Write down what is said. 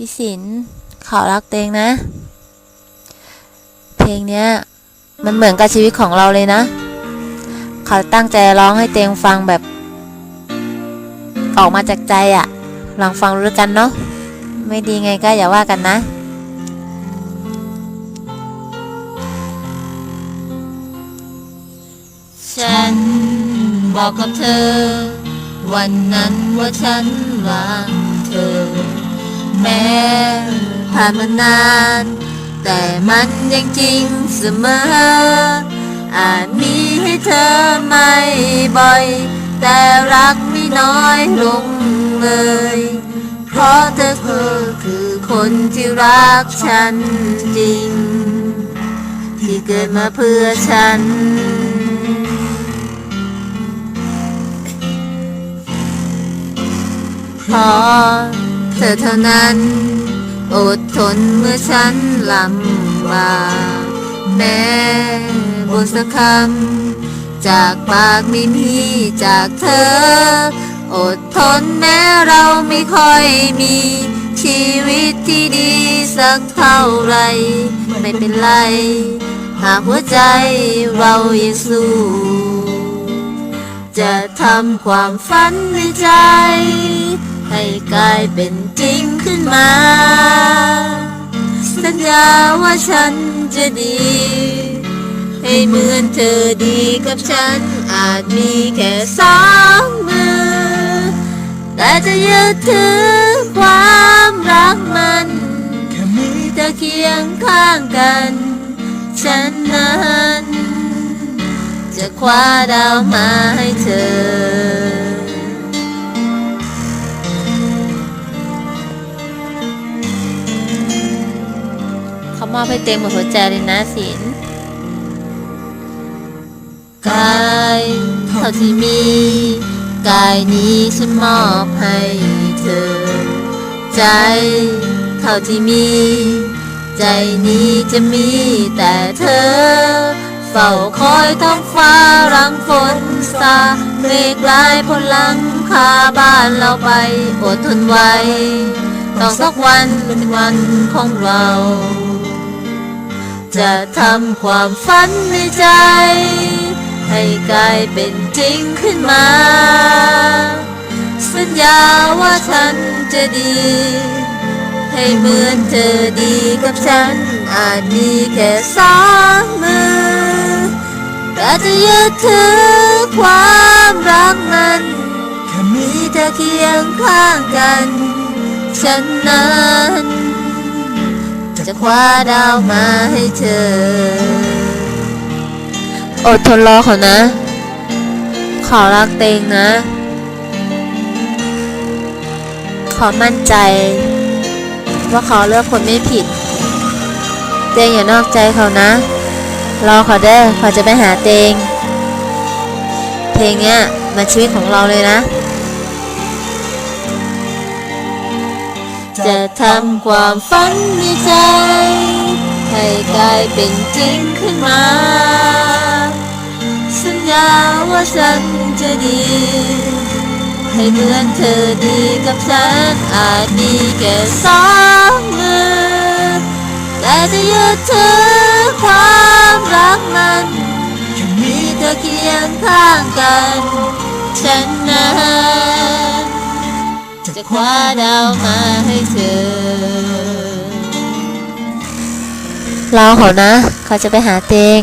พี่สินขอรักเตงนะ เพลงเนี้ยมันเหมือนกับชีวิตของเราเลยนะ เขาตั้งใจร้องให้เตงฟังแบบ ออกมาจากใจอะ่ะ ลองฟังรู้กันเนาะ ไม่ดีไงก็อย่าว่ากันนะฉันบอกกับเธอ วันนั้นว่าฉันรักเธอ แม้ผ่านมานาน แต่มันยังจริงเสมอ อาจมีให้เธอไม่บ่อย แต่รักไม่น้อยลงเลย เพราะเธอคือคือคนที่รักฉันจริง ที่เกิดมาเพื่อฉันเพราะ เธอเท่านั้น อดทนเมื่อฉันลำบากแม้บนสักคำจากปากไม่มีจากเธอ อดทนแม้เราไม่ค่อยมี ชีวิตที่ดีสักเท่าไร ไม่เป็นไร หากหัวใจเรายังสู้จะทำความฝันในใจ ให้กลายเป็นจริงขึ้นมา สัญญาว่าฉันจะดี ให้เหมือนเธอดีกับฉัน อาจมีแค่สองมือ แต่จะยึดถือความรักมันแค่มีเธอเคียงข้างกัน ฉันนั้น จะคว้าดาวมาให้เธอ มอบให้เต็มหมดหัวใจเลยนะสินกายเท่าที่มี กายนี้ฉันมอบให้เธอ ใจเท่าที่มี ใจนี้จะมีแต่เธอ เฝ้าคอยท้องฟ้ารังฝนสาเมฆลายพลังคาบ้านเราไปอดทนไว้ต้องสักวันเป็นวันของเรา จะทำความฝันในใจ ให้กลายเป็นจริงขึ้นมา สัญญาว่าฉันจะดี ให้เหมือนเธอดีกับฉัน อาจมีแค่สองมือแต่จะยึดถือความรักมันแค่มีเธอเคียงข้างกัน ฉันนั้น คว้าดาวมาให้เธอ อดทนรอเขานะ ขอรักเตงนะ ขอมั่นใจ ว่าเขาเลือกคนไม่ผิด เตงอย่านอกใจเขานะ รอเขาเด้อเขาจะไปหาเตง เพลงเนี้ยมันชีวิตของเราเลยนะ จะทำความฝันในใจ ให้กลายเป็นจริงขึ้นมา สัญญาว่าฉันจะดี ให้เหมือนเธอดีกับฉันอาจมีแค่สองมือแต่จะยึดถือความรักมันแค่มีมีเธอเคียงข้างกัน ฉันนั้น จะคว้าดาวมาให้เธอรอเขานะ เขาจะไปหาเตง